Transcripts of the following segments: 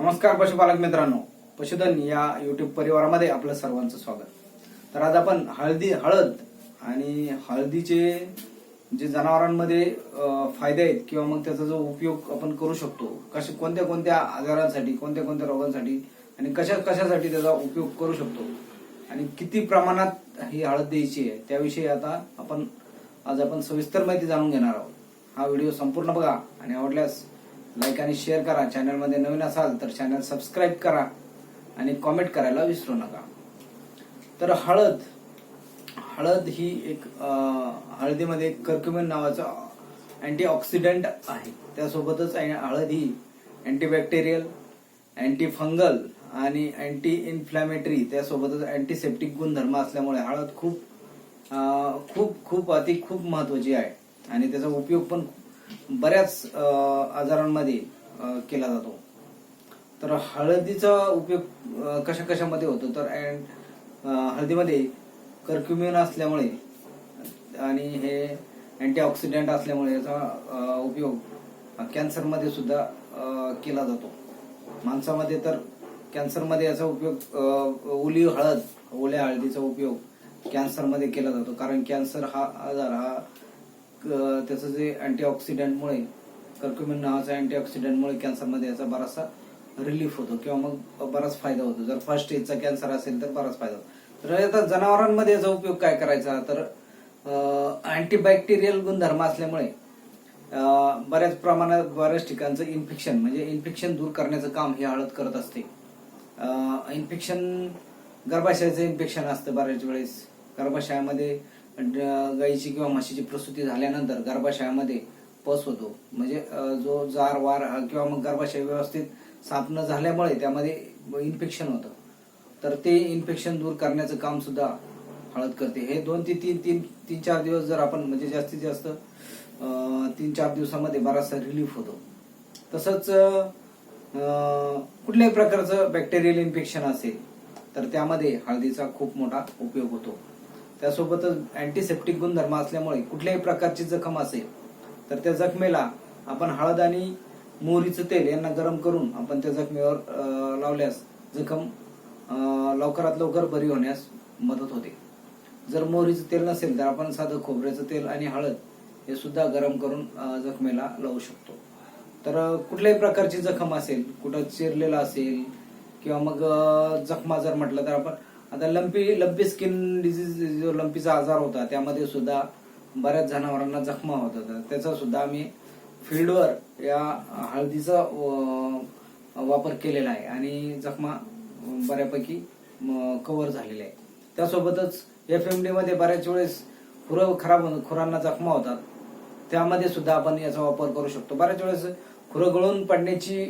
नमस्कार पशुपालक मित्रांनो. पशुधन या युट्यूब परिवारामध्ये आपलं सर्वांचं स्वागत. तर आज आपण हळदी हळद आणि हळदीचे जे जनावरांमध्ये फायदे आहेत किंवा मग त्याचा जो उपयोग आपण करू शकतो कशा कोणत्या कोणत्या आजारांसाठी कोणत्या कोणत्या रोगांसाठी आणि कशा कशासाठी त्याचा उपयोग करू शकतो आणि किती प्रमाणात ही हळद द्यायची आहे त्याविषयी आता आपण आज आपण सविस्तर माहिती जाणून घेणार आहोत. हा व्हिडिओ संपूर्ण बघा आणि आवडल्यास लाईक आणि शेअर करा. चॅनलमध्ये नवीन असाल तर चॅनल सबस्क्राईब करा आणि कॉमेंट करायला विसरू नका. तर हळद. हळद ही एक हळदीमध्ये कर्क्युमिन नावाचा अँटीऑक्सिडंट आहे. त्यासोबतच हळद ही अँटीबॅक्टेरियल अँटी फंगल आणि अँटी इन्फ्लॅमेटरी त्यासोबतच अँटीसेप्टिक गुणधर्म असल्यामुळे हळद खूप खूप खूप अति खूप महत्वाची आहे. आणि त्याचा उपयोग पण बऱ्याच आजारांमध्ये केला जातो. तर हळदीचा उपयोग कशा कशामध्ये होतो? तर अँड- हळदीमध्ये कर्क्युमिन असल्यामुळे आणि हे अँटीऑक्सिडंट असल्यामुळे याचा उपयोग कॅन्सरमध्ये सुद्धा अं, केला जातो. माणसामध्ये तर कॅन्सरमध्ये याचा उपयोग ओली हळद ओल्या हळदीचा उपयोग कॅन्सरमध्ये केला जातो. कारण कॅन्सर हा आजार हा त्याचं जे अँटीऑक्सिडंटमुळे कर्क्युमिन नावाचा अँटीऑक्सिडंटमुळे कॅन्सरमध्ये याचा बराचसा रिलीफ होतो किंवा मग बराच फायदा होतो. जर फर्स्ट स्टेजचा कॅन्सर असेल तर बराच फायदा होतो. तर आता जनावरांमध्ये याचा उपयोग काय करायचा? तर अँटीबॅक्टेरियल गुणधर्म असल्यामुळे बऱ्याच प्रमाणात बऱ्याच ठिकाणचं इन्फेक्शन म्हणजे इन्फेक्शन दूर करण्याचं काम ही हळद करत असते. इन्फेक्शन गर्भाशयाचं इन्फेक्शन असतं बऱ्याच वेळेस. गर्भाशयामध्ये ड- गाईची किंवा म्हशीची प्रसूती झाल्यानंतर गर्भाशयामध्ये पस होतो. म्हणजे जो जार वार किंवा मग गर्भाशय व्यवस्थित साफ न झाल्यामुळे त्यामध्ये इन्फेक्शन होतं. तर ते इन्फेक्शन दूर करण्याचं काम सुद्धा हळद करते. हे दोन ते तीन तीन तीन चार दिवस जर आपण म्हणजे जास्तीत जास्त तीन चार दिवसामध्ये बराचसा रिलीफ होतो. तसंच कुठल्याही प्रकारचं बॅक्टेरियल इन्फेक्शन असेल तर त्यामध्ये हळदीचा खूप मोठा उपयोग होतो. त्यासोबतच अँटीसेप्टिक गुणधर्म असल्यामुळे कुठल्याही प्रकारची जखम असेल तर त्या जखमेला आपण हळद आणि मोहरीचं तेल यांना गरम करून आपण त्या जखमेवर लावल्यास जखम लवकरात लवकर बरी होण्यास मदत होते. जर मोहरीचं तेल नसेल तर आपण साधं खोबऱ्याचं तेल आणि हळद हे सुद्धा गरम करून जखमेला लावू शकतो. तर कुठल्याही प्रकारची जखम असेल कुठं चिरलेला असेल किंवा मग जखमा जर म्हटलं तर आपण आता लंपी लंपी स्किन डिजीज जो लंपीचा आजार होता त्यामध्ये सुद्धा बऱ्याच जनावरांना जखमा होत होता. त्याचा सुद्धा आम्ही फील्डवर या हळदीचा वापर केलेला आहे. आणि जखमा बऱ्यापैकी कव्हर झालेल्या आहे त्यासोबतच एफ एम डी मध्ये बऱ्याच वेळेस खुरं खराब खुरांना जखमा होतात. त्यामध्ये सुद्धा आपण याचा वापर करू शकतो. बऱ्याच वेळेस खुरं गळून पडण्याची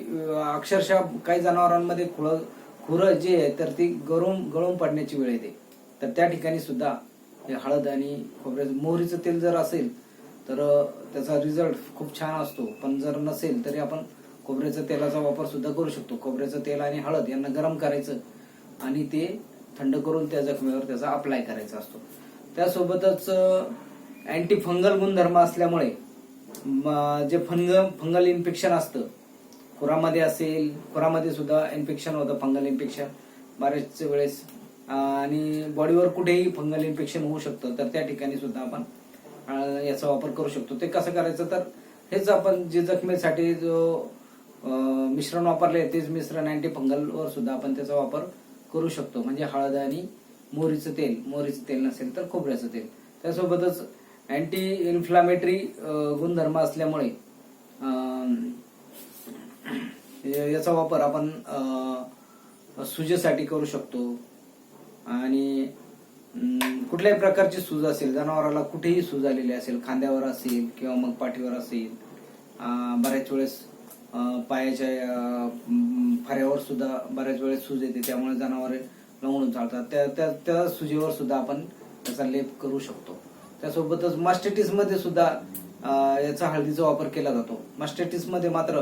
अक्षरशः काही जनावरांमध्ये खुरं खुरं जे आहे तर ती गळून गळून पडण्याची वेळ येते. तर त्या ठिकाणी सुद्धा हे हळद आणि खोबऱ्याचं मोहरीचं तेल जर असेल तर त्याचा रिझल्ट खूप छान असतो. पण जर नसेल तरी आपण खोबऱ्याच्या तेलाचा वापर सुद्धा करू शकतो. खोबऱ्याचं तेल आणि हळद यांना गरम करायचं आणि ते थंड करून त्या जखमेवर त्याचा अप्लाय करायचा असतो. त्यासोबतच अँटी फंगल गुणधर्म असल्यामुळे म, जे फंग फंगल इन्फेक्शन असतं खुरामध्ये असेल खुरामध्ये सुद्धा इन्फेक्शन होतं फंगल इन्फेक्शन बऱ्याच वेळेस. आणि बॉडीवर कुठेही फंगल इन्फेक्शन होऊ शकतं तर त्या ठिकाणी सुद्धा आपण याचा वापर करू शकतो. ते कसं करायचं तर हेच आपण जे जखमेसाठी जो मिश्रण वापरले तेच मिश्रण अँटी फंगलवर सुद्धा आपण त्याचा वापर करू शकतो. म्हणजे हळद आणि मोहरीचं तेल. मोहरीचं तेल नसेल तर खोबऱ्याचं तेल. त्यासोबतच अँटी इन्फ्लामेटरी गुणधर्म असल्यामुळे याचा वापर आपण सुजेसाठी करू शकतो. आणि कुठल्याही प्रकारची सूज असेल जनावराला कुठेही सूज आलेली असेल खांद्यावर असेल किंवा मग पाठीवर असेल बऱ्याच वेळेस पायाच्या फऱ्यावर फाऱ्यावर सुद्धा बऱ्याच वेळेस सूज येते. त्यामुळे जनावरे लवून चालतात. त्या त्या त्या सुजेवर सुद्धा आपण त्याचा लेप करू शकतो. त्यासोबतच मास्टेटिसमध्ये सुद्धा याचा हळदीचा वापर केला जातो. मास्टेटिसमध्ये मात्र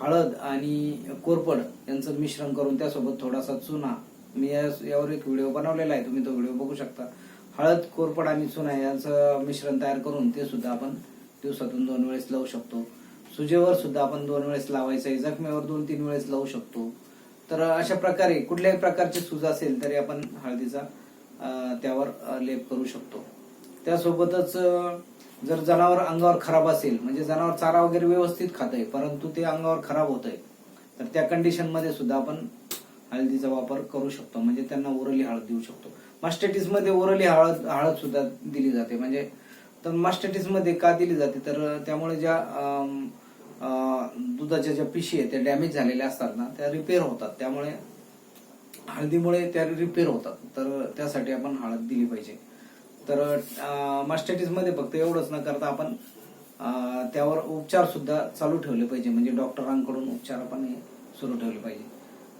हळद आणि कोरपड यांचं मिश्रण करून त्यासोबत थोडासा चुना. मी यावर एक व्हिडिओ बनवलेला आहे तुम्ही तो व्हिडिओ बघू शकता. हळद कोरपड आणि चुना यांचं मिश्रण तयार करून ते सुद्धा आपण दिवसातून दोन वेळेस लावू शकतो. सुजेवर सुद्धा आपण दोन वेळेस लावायचं आहे जखमेवर दोन तीन वेळेस लावू शकतो. तर अशा प्रकारे कुठल्याही प्रकारची सूज असेल तरी आपण हळदीचा त्यावर लेप करू शकतो. त्यासोबतच जर जनावर अंगावर खराब असेल म्हणजे जनावर चारा वगैरे व्यवस्थित खात आहे परंतु ते अंगावर खराब होत आहे तर त्या कंडिशनमध्ये सुद्धा आपण हळदीचा वापर करू शकतो. म्हणजे त्यांना ओरली हळद देऊ शकतो. मास्टेटिसमध्ये ओरली हळद हळद सुद्धा दिली जाते. म्हणजे तर मास्टेटिसमध्ये का दिली जाते? तर त्यामुळे ज्या दुधाच्या ज्या पिशी आहेत त्या डॅमेज झालेल्या असतात ना त्या रिपेअर होतात. त्यामुळे हळदीमुळे त्या रिपेअर होतात. तर त्यासाठी आपण हळद दिली पाहिजे. तर मास्टेटिसमध्ये फक्त एवढंच न करता आपण त्यावर उपचार सुद्धा चालू ठेवले पाहिजे. म्हणजे डॉक्टरांकडून उपचार आपण हे सुरू ठेवले पाहिजे.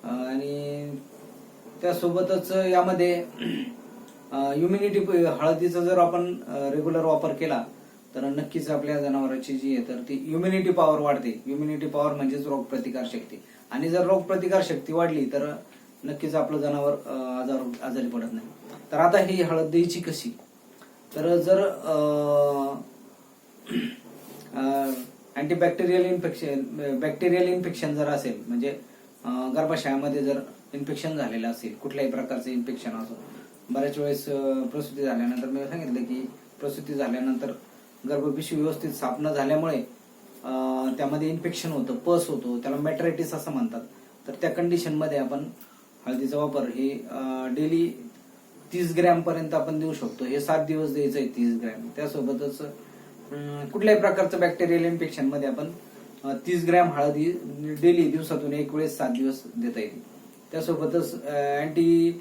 आणि त्यासोबतच यामध्ये इम्युनिटी हळदीचा जर आपण रेग्युलर वापर केला तर नक्कीच आपल्या जनावरांची जी आहे तर ती इम्युनिटी पॉवर वाढते. इम्युनिटी पॉवर म्हणजेच रोगप्रतिकार शक्ती. आणि जर रोगप्रतिकार शक्ती वाढली तर नक्कीच आपलं जनावर आजार आजारी पडत नाही. तर आता ही हळद द्यायची कशी? तर जर अँटीबॅक्टेरियल इन्फेक्शन बॅक्टेरियल इन्फेक्शन जर असेल म्हणजे गर्भाशयामध्ये जर इन्फेक्शन झालेलं असेल कुठल्याही प्रकारचं इन्फेक्शन असो बऱ्याच वेळेस प्रसूती झाल्यानंतर मी सांगितलं की प्रसूती झाल्यानंतर गर्भपिशवी व्यवस्थित साफ न झाल्यामुळे त्यामध्ये इन्फेक्शन होतं पस होतो त्याला मॅट्रायटिस असं म्हणतात. तर त्या कंडिशनमध्ये आपण हळदीचा वापर हे डेली तीस ग्रॅम पर्यंत आपण देऊ शकतो. हे सात दिवस द्यायचं आहे तीस ग्रॅम. त्यासोबतच कुठल्याही प्रकारचं बॅक्टेरियल इन्फेक्शनमध्ये आपण तीस ग्रॅम हळदी डेली दिवसातून एक वेळेस सात दिवस देता येईल. त्यासोबतच अँटी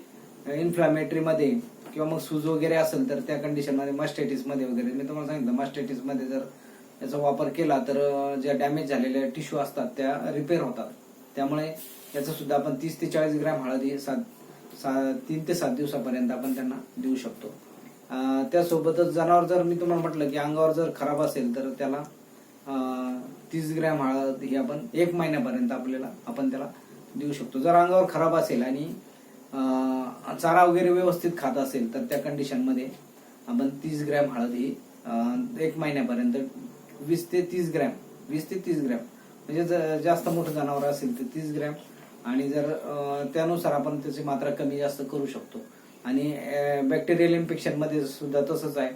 इन्फ्लामेटरी मध्ये किंवा मग सूज वगैरे असेल तर त्या कंडिशनमध्ये मास्टेटिसमध्ये वगैरे मी तुम्हाला सांगितलं मास्टेटिसमध्ये जर याचा वापर केला तर ज्या डॅमेज झालेल्या टिश्यू असतात त्या रिपेअर होतात. त्यामुळे याचं सुद्धा आपण तीस ते चाळीस ग्रॅम हळदी सात सा- तीन ते सात दिवसापर्यंत आपण त्यांना देऊ शकतो. त्यासोबतच जनावर जर मी तुम्हाला म्हटलं की अंगावर जर खराब असेल तर त्याला तीस ग्रॅम हळद ही आपण एक महिन्यापर्यंत आपल्याला आपण त्याला देऊ शकतो. जर अंगावर खराब असेल आणि चारा वगैरे व्यवस्थित खात असेल तर त्या कंडिशनमध्ये आपण तीस ग्रॅम हळद ही एक महिन्यापर्यंत वीस ते तीस ग्रॅम वीस ते तीस ग्रॅम म्हणजे ज- जास्त मोठं जनावर असेल तर तीस ग्रॅम आणि जर त्यानुसार आपण त्याची मात्रा कमी जास्त करू शकतो. आणि बॅक्टेरियल इन्फेक्शनमध्ये सुद्धा तसंच आहे.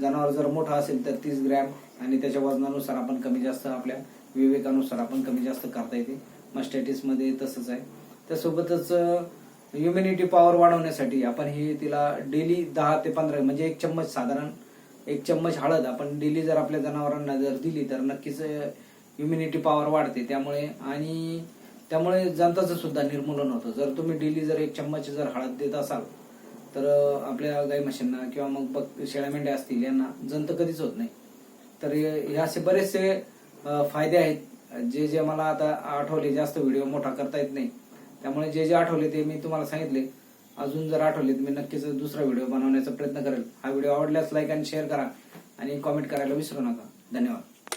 जनावर जर मोठा असेल तर तीस ग्रॅम आणि त्याच्या वजनानुसार आपण कमी जास्त आपल्या विवेकानुसार आपण कमी जास्त करता येते. मस्टॅटिसमध्ये तसंच आहे. त्यासोबतच इम्युनिटी पॉवर वाढवण्यासाठी आपण ही तिला डेली दहा ते पंधरा म्हणजे एक चम्मच साधारण एक चम्मच हळद आपण डेली जर आपल्या जनावरांना जर दिली तर नक्कीच इम्युनिटी पॉवर वाढते. त्यामुळे आणि त्यामुळे जंताचं सुद्धा निर्मूलन होतं. जर तुम्ही डेली जर एक चम्मच जर हळद देत असाल तर आपल्या गाई म्हशींना किंवा मग बक शेळ्या मेंढ्या असतील यांना जंत कधीच होत नाही. तर हे असे बरेचसे फायदे आहेत. जे जे मला आता आठवले जास्त व्हिडिओ मोठा करता येत नाही. त्यामुळे जे जे आठवले ते मी तुम्हाला सांगितले. अजून जर आठवले तर मी नक्कीच दुसरा व्हिडिओ बनवण्याचा प्रयत्न करेल. हा व्हिडिओ आवडल्यास लाईक आणि शेअर करा आणि कॉमेंट करायला विसरू नका. धन्यवाद.